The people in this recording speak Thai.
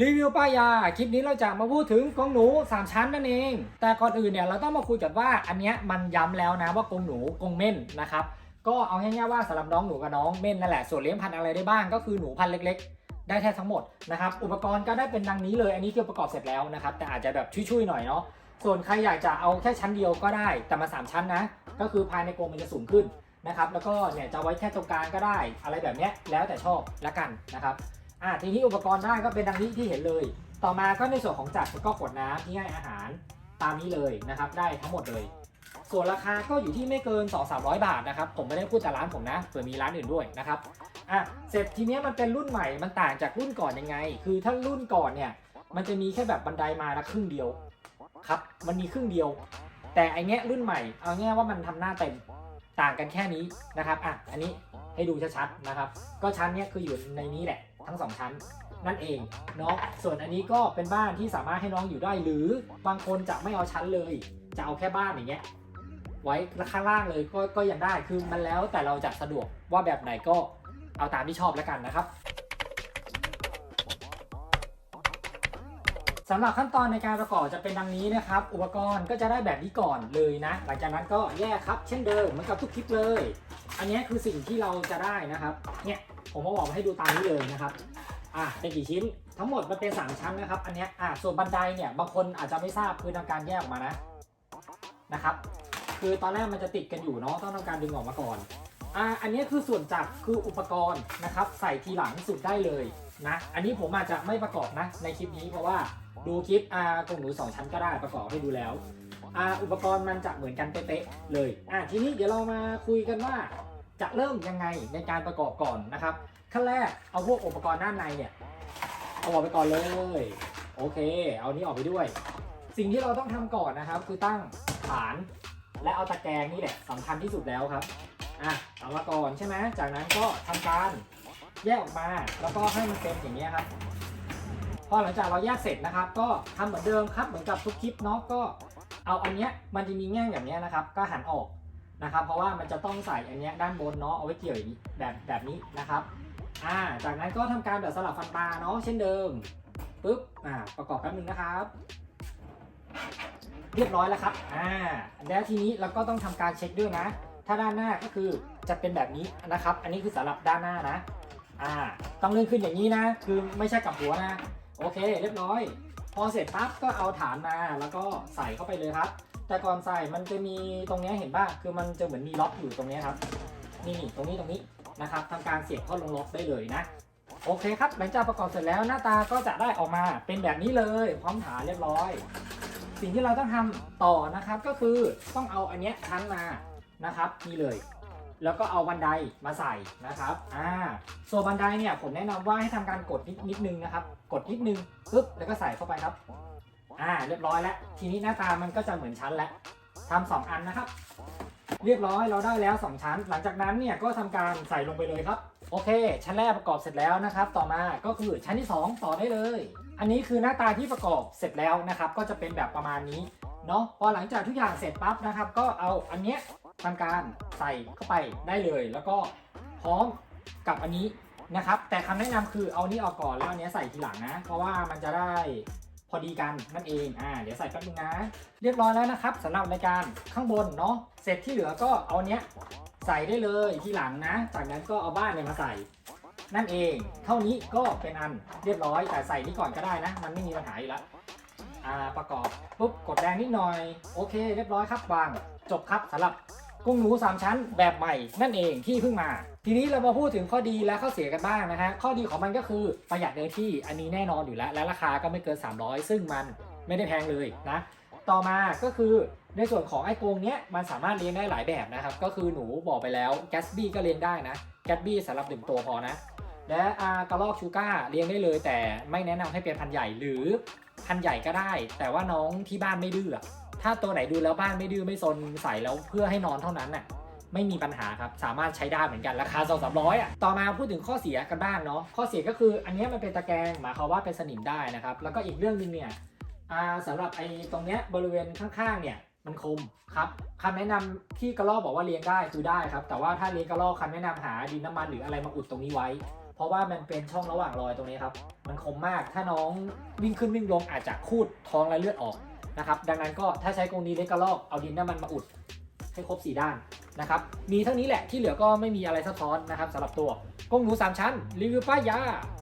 รีวิวป้ายยา คลิปนี้เราจะมาพูดถึงกรงหนู 3 ชั้นนั่นเอง แต่ก่อนอื่นเนี่ยเราต้องมาคุยกันว่าอันเนี้ยมันย้ำแล้วนะว่ากรงหนูกรงเม่นนะครับก็เอาง่ายๆว่าสำหรับน้องหนูกับน้องเม่นนั่นแหละส่วนเลี้ยงพันธุ์อะไรได้บ้างก็คือหนูพันธุ์เล็ก ๆ ได้แทบทั้งหมดนะครับอุปกรณ์ก็ได้เป็นดังนี้เลย อันนี้คือประกอบเสร็จแล้วนะครับแต่อาจจะแบบชุยๆหน่อยเนาะส่วนใครอยากจะเอาแค่ชั้นเดียวก็ได้แต่มาสามชั้นนะก็คือภายในกรงมันจะสูงขึ้นนะครับแล้วก็เนี่ยจะไว้แค่ตรงกลางก็ได้ อะไรแบบเนี้ยแล้วแต่ชอบละกันนะครับ อ่าทีนี้อุปกรณ์ได้ก็เป็นดังนี้ที่เห็นเลย ต่อมาก็ในส่วนของจักรก็ขวดน้ำที่ให้อาหารตามนี้เลยนะครับ ได้ทั้งหมดเลย ส่วนราคาก็อยู่ที่ไม่เกิน 2 3 0 0 บาทนะครับ ผมไม่ได้พูดแต่ร้านผมนะเผื่อมีร้านอื่นด้วยนะครับอะเสร็จทีเนี้ยมันเป็นรุ่นใหม่มันต่างจากรุ่นก่อนยังไง คือถ้ารุ่นก่อนเนี่ยมันจะมีแค่แบบบันไดมาละครึ่งเดียวครับ มันมีครึ่งเดียว แต่ไอเนี้ยรุ่นใหม่เอาง่ายว่ามันทำหน้าเต็มต่างกันแค่นี้นะครับอะอันนี้ให้ดูชัดๆนะครับ ก็ชั้นเนี้ยคืออยู่ในนี้แหละ ทั้งสองชั้นนั่นเองเนาะส่วนอันนี้ก็เป็นบ้านที่สามารถให้น้องอยู่ได้หรือบางคนจะไม่เอาชั้นเลย จะเอาแค่บ้านอย่างเงี้ยไว้ข้างล่างเลยก็ก็ยังได้คือมันแล้วแต่เราจะสะดวกว่าแบบไหนก็เอาตามที่ชอบแล้วกันนะครับำหรับขั้นตอนในการประกอบจะเป็นดังนี้นะครับ อุปกรณ์ก็จะได้แบบนี้ก่อนเลยนะ หลังจากนั้นก็แยกครับ เช่นเดิมเหมือนกับทุกคลิปเลย อันนี้คือสิ่งที่เราจะได้นะครับ เนี่ยผมมาบอกให้ดูตามนี้เลยนะครับ อะเป็นกี่ชิ้น ทั้งหมดมันเป็นสามชั้นนะครับ อันนี้อะส่วนบันไดเนี่ยบางคนอาจจะไม่ทราบคือทำการแยกออกมานะ นะครับ คือตอนแรกมันจะติดกันอยู่เนาะต้องทำการดึงออกมาก่อนอ่าอันนี้คือส่วนจักรคืออุปกรณ์นะครับ ใส่ทีหลังสุดได้เลยนะ อันนี้ผมอาจจะไม่ประกอบนะในคลิปนี้เพราะว่า ดูคลิปอากล่องหนูสองชั้นก็ได้ประกอบให้ดูแล้วอาอุปกรณ์มันจะเหมือนกันเป๊ะๆเลยอ่าทีนี้เดี๋ยวเรามาคุยกันว่า จะเริ่มยังไงในการประกอบก่อนนะครับขั้นแรกเอาพวกอุปกรณ์ด้านในเนี่ยเอาออกไปก่อนเลยโอเค เอานี้ออกไปด้วย สิ่งที่เราต้องทำก่อนนะครับ คือตั้งฐานและเอาตะแกรงนี่แหละสำคัญที่สุดแล้วครับอะเอามาก่อนใช่ไหมจากนั้นก็ทำการแยกออกมาแล้วก็ให้มันเป็นอย่างนี้ครับ พอหลังจากเราแยกเสร็จนะครับ ก็ทำเหมือนเดิมครับเหมือนกับทุกคลิปเนาะก็เอาอันเนี้ยมันจะมีแง่งแบบเนี้ยนะครับ ก็หันออกนะครับ เพราะว่ามันจะต้องใส่อันเนี้ยด้านบนเนาะเอาไว้เกี่ยวอย่างนี้แบบแบบนี้นะครับอ่าจากนั้นก็ทำการแบบสลับฟันปลาเนาะเช่นเดิมปุ๊บอ่าประกอบแป๊บนึงนะครับ เรียบร้อยแล้วครับอ่าแล้วทีนี้เราก็ต้องทำการเช็คด้วยนะ ถ้าด้านหน้าก็คือจะเป็นแบบนี้นะครับ อันนี้คือสำหรับด้านหน้านะอ่าต้องเลื่อนขึ้นอย่างนี้นะ คือไม่ใช่กลับหัวนะ โอเค เรียบร้อย พอเสร็จปั๊บก็เอาฐานมาแล้วก็ใส่เข้าไปเลยครับ แต่ก่อนใส่มันจะมีตรงนี้เห็นป่ะคือมันจะเหมือนมีล็อกอยู่ตรงนี้ครับ นี่ตรงนี้ตรงนี้นะครับทำการเสียบเข้าลงล็อกได้เลยนะ โอเคครับหลังจากประกอบเสร็จแล้วหน้าตาก็จะได้ออกมาเป็นแบบนี้เลย พร้อมฐานเรียบร้อย สิ่งที่เราต้องทำต่อนะครับก็คือต้องเอาอันเนี้ยชั้นมานะครับนี่เลย แล้วก็เอาบันไดมาใส่นะครับอ่าส่วนบันไดเนี่ยผมแนะนำว่าให้ทำการกดนิดนิดนึงนะครับ กดนิดนึงปึ๊บแล้วก็ใส่เข้าไปครับอ่าเรียบร้อยแล้ว ทีนี้หน้าตามันก็จะเหมือนชั้นแล้วทำสองอันนะครับ เรียบร้อยเราได้แล้ว 2 ชั้น หลังจากนั้นเนี่ยก็ทำการใส่ลงไปเลยครับ โอเค ชั้นแรกประกอบเสร็จแล้วนะครับ ต่อมาก็คือชั้นที่ 2 ต่อได้เลย อันนี้คือหน้าตาที่ประกอบเสร็จแล้วนะครับ ก็จะเป็นแบบประมาณนี้เนาะพอหลังจากทุกอย่างเสร็จปั๊บนะครับ ก็เอาอันเนี้ย ทำการใส่เข้าไปได้เลย แล้วก็พร้อมกับอันนี้นะครับ แต่คำแนะนำคือเอานี้ออกก่อนแล้วอันเนี้ยใส่ทีหลังนะ เพราะว่ามันจะได้พอดีกันนั่นเองอ่าเดี๋ยวใส่แป๊บนึงนะ เรียบร้อยแล้วนะครับสำหรับในการข้างบนเนาะเสร็จที่เหลือก็เอาเนี้ยใส่ได้เลยทีหลังนะ จากนั้นก็เอาบ้านเนี่ยมาใส่นั่นเอง เท่านี้ก็เป็นอันเรียบร้อยแต่ใส่นี่ก่อนก็ได้นะ มันไม่มีปัญหาอยู่แล้วอ่าประกอบปุ๊บกดแดงนิดหน่อย โอเค เรียบร้อยครับวาง จบครับสำหรับ กุ้งหนูสามชั้นแบบใหม่นั่นเองที่เพิ่งมา ทีนี้เรามาพูดถึงข้อดีและข้อเสียกันบ้างนะฮะข้อดีของมันก็คือประหยัดเนื้อที่อันนี้แน่นอนอยู่แล้ว และราคาก็ไม่เกิน 300 ซึ่งมันไม่ได้แพงเลยนะต่อมาก็คือในส่วนของไอ้กรงเนี้ยมันสามารถเลี้ยงได้หลายแบบนะครับ ก็คือหนูบอกไปแล้วแกสบี้ก็เลี้ยงได้นะแกสบี้สำหรับหนึ่งตัวพอนะ และอากระรอกชูก้าเลี้ยงได้เลย แต่ไม่แนะนำให้เป็นพันใหญ่หรือพันใหญ่ก็ได้ แต่ว่าน้องที่บ้านไม่ดื้อ ถ้าตัวไหนดูแล้วบ้านไม่ดื้อไม่ซนใส่แล้วเพื่อให้นอนเท่านั้นน่ะไม่มีปัญหาครับ สามารถใช้ได้เหมือนกัน ราคาสองสามร้อยอะ ต่อมาพูดถึงข้อเสียกันบ้างเนาะ ข้อเสียก็คืออันนี้มันเป็นตะแกรงหมายความว่าเป็นสนิมได้นะครับ แล้วก็อีกเรื่องหนึงเนี่ยสำหรับไอ้ตรงเนี้ยบริเวณข้างๆเนี่ยมันคมครับคำแนะนำที่กระรอกบอกว่าเลี้ยงได้คือได้ครับ แต่ว่าถ้าเลี้ยงกระรอกคำแนะนำหาดินน้ำมันหรืออะไรมาอุดตรงนี้ไว้ เพราะว่ามันเป็นช่องระหว่างรอยตรงนี้ครับ มันคมมาก ถ้าน้องวิ่งขึ้นวิ่งลงอาจจะคูดท้องและเลือดออกนะครับ ดังนั้นก็ถ้าใช้กรงนี้เล็กกระลอก เอาดินน้ำมันมาอุดให้ครบ 4 ด้านนะครับ มีเท่านี้แหละที่เหลือก็ไม่มีอะไรซับซ้อนนะครับสำหรับตัวกรงหนู3ชั้นรีวิวป้ายยา